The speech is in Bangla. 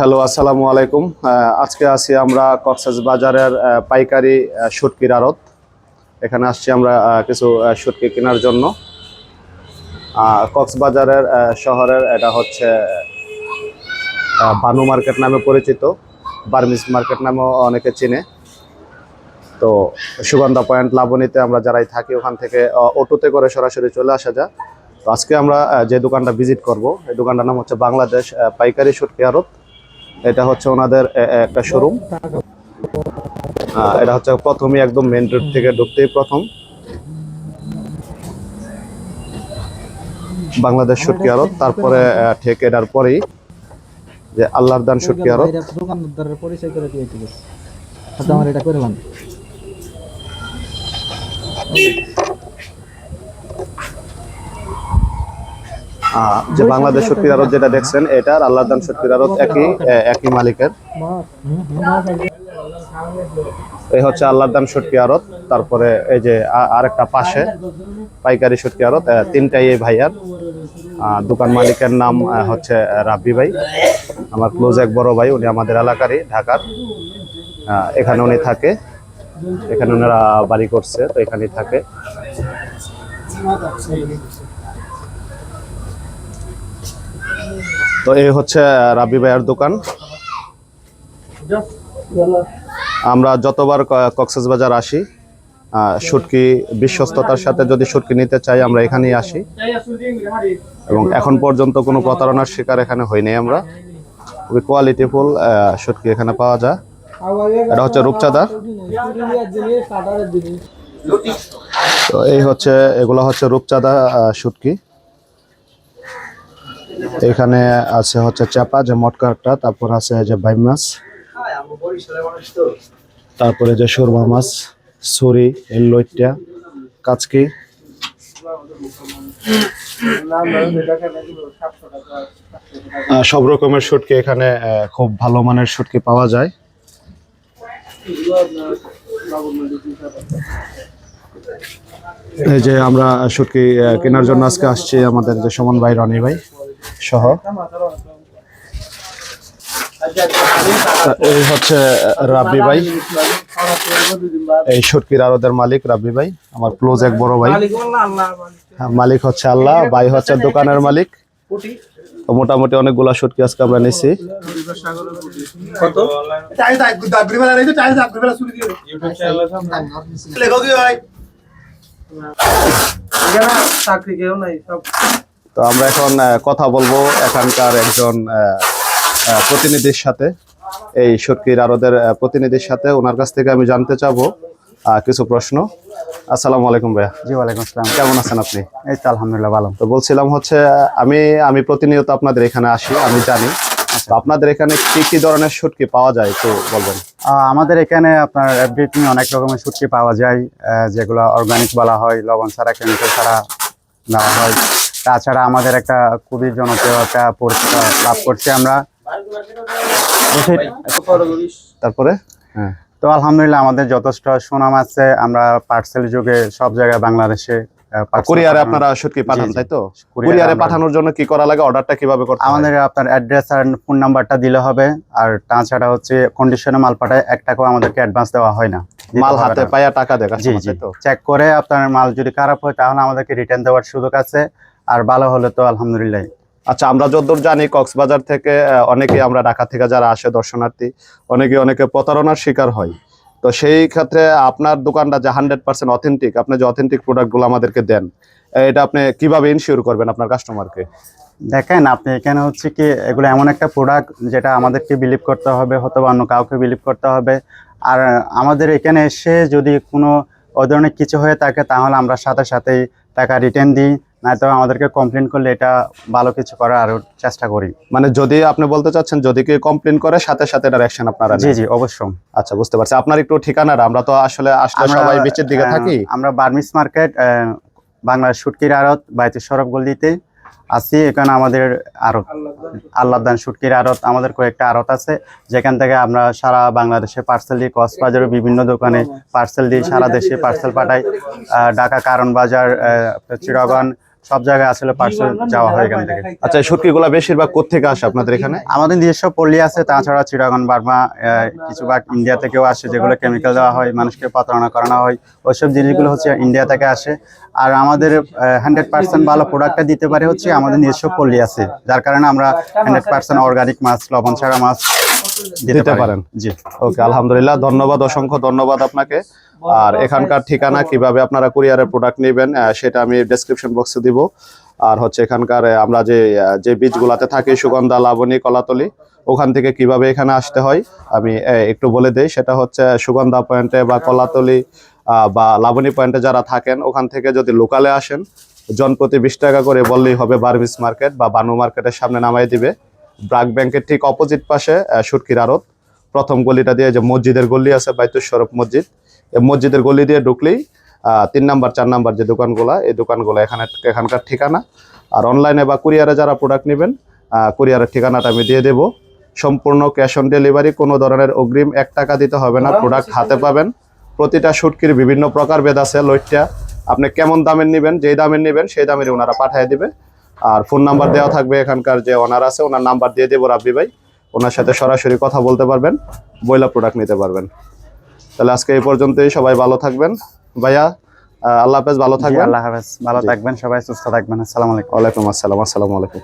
হ্যালো আসসালামু আলাইকুম। আজকে আছি আমরা কক্সেস বাজারের পাইকারি আহ, শুটকির আড়ত। এখানে আসছি আমরা কিছু শুটকি কেনার জন্য। কক্সবাজারের শহরের এটা হচ্ছে বানু মার্কেট নামে পরিচিত। বার্মিস মার্কেট নামেও অনেকে চিনে। তো সুগন্ধা পয়েন্ট লাবণীতে আমরা যারাই থাকি ওখান থেকে অটোতে করে সরাসরি চলে আসা যায়। তো আজকে আমরা যে দোকানটা ভিজিট করব এই দোকানটার নাম হচ্ছে বাংলাদেশ পাইকারি শুটকি আড়ত। এটা হচ্ছে ওনাদের একটা শোরুম এটা হচ্ছে প্রথমে একদম মেন রোড থেকে ঢুকতেই প্রথম। বাংলাদেশ শুটকি আড়ত, তারপরে ঠিক এটার পরেই যে আল্লাহর দান এটা দোকানদারের পরিচয় করে এটা করে যে বাংলাদেশ শুটকি আরত যেটা দেখছেন এটা আর আল্লাহর দান শুটকি আড়ত একই একই মালিকের। এই হচ্ছে আল্লাহর দান শুটকি আড়ত তারপরে এই যে আরেকটা পাশে পাইকারি শুটকি আরত তিনটাই এই ভাইয়ার। দোকান মালিকের নাম হচ্ছে রাব্বি ভাই। আমার ক্লোজ এক বড় ভাই উনি আমাদের এলাকারই ঢাকার। এখানে উনি থাকে। এখানে ওনারা বাড়ি করছে তো এখানেই থাকে। তো এই হচ্ছে রাবি ভাইয়ের দোকান। আমরা যতবার কক্সবাজার আসি শুটকি বিশ্বস্ততার সাথে যদি শুটকি নিতে চাই, আমরা এখানেই আসি। এবং এখন পর্যন্ত কোনো প্রতারণার শিকার এখানে হয়নি আমরা। খুবই কোয়ালিটিফুল শুটকি এখানে পাওয়া যায়। এটা হচ্ছে রূপচাঁদা। তো এই হচ্ছে, এগুলো হচ্ছে রূপচাঁদা শুটকি এখানে আছে হচ্ছে চাপা যে মটকাটা তারপর আছে যে বাই মাছ তারপরে যে সুরমা মাছ ছুরি এই লইট্টা কাচকি। সব রকমের শুটকি এখানে খুব ভালো মানের শুটকি পাওয়া যায়। এই যে আমরা আহ, কেনার জন্য আজকে আসছি আমাদের যে সমান ভাই রনি ভাই। সহ এই হচ্ছে রাব্বি ভাই এই শুটকির আরদের মালিক রাব্বি ভাই আমার ক্লোজ এক বড় ভাই হ্যাঁ, মালিক হচ্ছে আল্লাহ ভাই হচ্ছে দোকানের মালিক তো মোটামুটি অনেকগুলা শুটকি আজকে আমরা নিছি চাকরি কেউ নাই সব তো আমরা এখন কথা বলব এখানকার একজন প্রতিনিধির সাথে এই শুটকির আরদের প্রতিনিধির সাথে। ওনার কাছ থেকে আমি জানতে চাবো কিছু প্রশ্ন। আসসালামু আলাইকুম ভাইয়া। জি ওয়ালাইকুম আসসালাম। কেমন আছেন আপনি? এই তো আলহামদুলিল্লাহ ভালো। তো বলছিলাম হচ্ছে আমি আমি প্রতিনিয়ত আপনাদের এখানে আসি আমি জানি। তো আপনাদের এখানে কি কি ধরনের শুটকি পাওয়া যায় একটু বলবেন? আমাদের এখানে আপনার এভরিথিং অনেক রকমের শুটকি পাওয়া যায় যেগুলো অর্গানিক বলা হয় লবণ ছাড়া কেমিক্যাল ছাড়া দেওয়া হয়। তাছাড়া আমাদের একটা খুবই জনপ্রিয় একটা পরিচিত লাভ করছি আমরা। তারপরে? হ্যাঁ। তো আলহামদুলিল্লাহ আমাদের যথেষ্ট সুনাম আছে। আমরা পার্সেল যুগে সব জায়গায় বাংলাদেশে কুরিয়ারে আপনারা শুটকি পাঠান জি, জি। তাই তো? কুরিয়ারে কুরিয়ারে পাঠানোর জন্য কি করা লাগে? অর্ডারটা কীভাবে করতে আমাদের আপনার অ্যাড্রেস আর ফোন নাম্বারটা দিলে হবে। আর তাছাড়া হচ্ছে কন্ডিশনে মাল পাঠায় এক টাকাও আমাদেরকে অ্যাডভান্স দেওয়া হয় না। মাল হাতে। পায়া টাকা দেয় জি জি। চেক করে আপনার মাল যদি খারাপ হয় তাহলে আমাদেরকে রিটার্ন দেওয়ার সুযোগ আছে। আর ভালো হলে তো আলহামদুলিল্লাহ। আচ্ছা আমরা যতদূর জানি কক্সবাজার থেকে অনেকে আমরা ঢাকা থেকে যারা আসে দর্শনার্থী, অনেকে অনেকে প্রতারণার শিকার হয়। তো সেই ক্ষেত্রে আপনার দোকানটা যে হান্ড্রেড পার্সেন্ট অথেন্টিক আপনি যে অথেন্টিক প্রোডাক্টগুলো আমাদেরকে দেন এটা আপনি কীভাবে ইনশিওর করবেন আপনার কাস্টমারকে দেখেন, আপনি এখানে হচ্ছে কি, এগুলো এমন একটা প্রোডাক্ট যেটা আমাদেরকে বিলিভ করতে হবে হয়তো অন্য কাউকে বিলিভ করতে হবে। আর আমাদের এখানে এসে যদি কোনো ওই ধরনের কিছু হয়ে থাকে, তাহলে আমরা সাথে সাথেই টাকা রিটার্ন দিই। নয়তো আমাদেরকে কমপ্লেন করলে এটা ভালো কিছু করার আরও চেষ্টা করি। মানে যদি আপনি বলতে চাচ্ছেন যদি কেউ কমপ্লেন করে সাথে সাথে এটার অ্যাকশন আপনারা জি জি অবশ্যই। আচ্ছা বুঝতে পারছি। আপনার একটু ঠিকানাটা আমরা তো আসলে আসলে সবাই বিচের দিকে থাকি। আমরা বার্মিস মার্কেট বাংলা শুটকির আড়ত বাইতে সরব গল্লিতে আছি। এখানে আমাদের আড়ত আল্লাহদান শুটকির আড়ত আমাদের কয়েকটা আড়ত আছে। যেখান থেকে আমরা সারা বাংলাদেশে পার্সেল দিই কক্সবাজারের বিভিন্ন দোকানে পার্সেল দিই সারা দেশে পার্সেল পাঠাই। ঢাকা কারণ বাজার আহ, চিড়াগন সব জায়গায় আসলে পার্সেল যাওয়া হয় এখান থেকে। আচ্ছা এই শুটকিগুলা বেশিরভাগ কোত্থেকে আসে আপনাদের এখানে? আমাদের নিজস্ব পল্লী আছে তাছাড়া চিরাগন বার্মা কিছু ভাগ ইন্ডিয়া থেকেও আসে যেগুলো কেমিক্যাল দেওয়া হয় মানুষকে প্রতারণা করানো হয়। ওইসব জিনিসগুলো হচ্ছে ইন্ডিয়া থেকে আসে। আর আমাদের হান্ড্রেড পার্সেন্ট ভালো প্রোডাক্টটা দিতে পারে হচ্ছে আমাদের নিজস্ব পল্লী আছে যার কারণে আমরা হান্ড্রেড পার্সেন্ট অর্গানিক মাছ লবণ ছাড়া মাছ দিতে পারেন। জি। ওকে আলহামদুলিল্লাহ ধন্যবাদ অসংখ্য ধন্যবাদ আপনাকে। আর এখানকার ঠিকানা কীভাবে আপনারা কুরিয়ারের প্রোডাক্ট নেবেন সেটা আমি ডেসক্রিপশন বক্সে দিব। আর হচ্ছে এখানকার আমরা যে যে বীজগুলাতে থাকি সুগন্ধা লাবণী কলাতলি ওখান থেকে কীভাবে এখানে আসতে হয় আমি একটু বলে দেই। সেটা হচ্ছে সুগন্ধা পয়েন্টে বা কলাতলি বা লাবণী পয়েন্টে যারা থাকেন ওখান থেকে যদি লোকালে আসেন জন প্রতি বিশ টাকা করে বললেই হবে বার্মিস মার্কেট বা বানু মার্কেটের সামনে নামাই দিবে। ব্রাক ব্যাংকের ঠিক অপোজিট পাশে আহ, সুটকির আড়ত। প্রথম গলিটা দিয়ে যে মসজিদের গলি আছে বাইতুল শরফ মসজিদ। এই মসজিদের গলি দিয়ে ঢুকলেই তিন নাম্বার চার নাম্বার যে দোকানগুলো এই দোকানগুলো এখানে এখানকার ঠিকানা। আর অনলাইনে বা কুরিয়ারে যারা প্রোডাক্ট নেবেন কুরিয়ারের ঠিকানাটা আমি দিয়ে দেবো। সম্পূর্ণ ক্যাশ অন ডেলিভারি কোনো ধরনের অগ্রিম এক টাকা দিতে হবে না প্রোডাক্ট হাতে পাবেন। প্রতিটা শুটকির বিভিন্ন প্রকার ভেদ আছে লইটটা আপনি কেমন দামের নেবেন যেই দামের নেবেন সেই দামেরই ওনারা পাঠিয়ে দিবে। আর ফোন নাম্বার দেওয়া থাকবে এখানকার যে ওনার আছে ওনার নাম্বার দিয়ে দেবো রাব্বি ভাই। ওনার সাথে সরাসরি কথা বলতে পারবেন বইলা প্রোডাক্ট নিতে পারবেন। তাহলে আজকে এই পর্যন্তই সবাই ভালো থাকবেন। ভাইয়া আল্লাহ হাফেজ ভালো থাকবেন। আল্লাহ হাফেজ। ভালো থাকবেন সবাই সুস্থ থাকবেন। আসসালামু আলাইকুম। ওয়ালাইকুম আসসালাম আসসালামু আলাইকুম।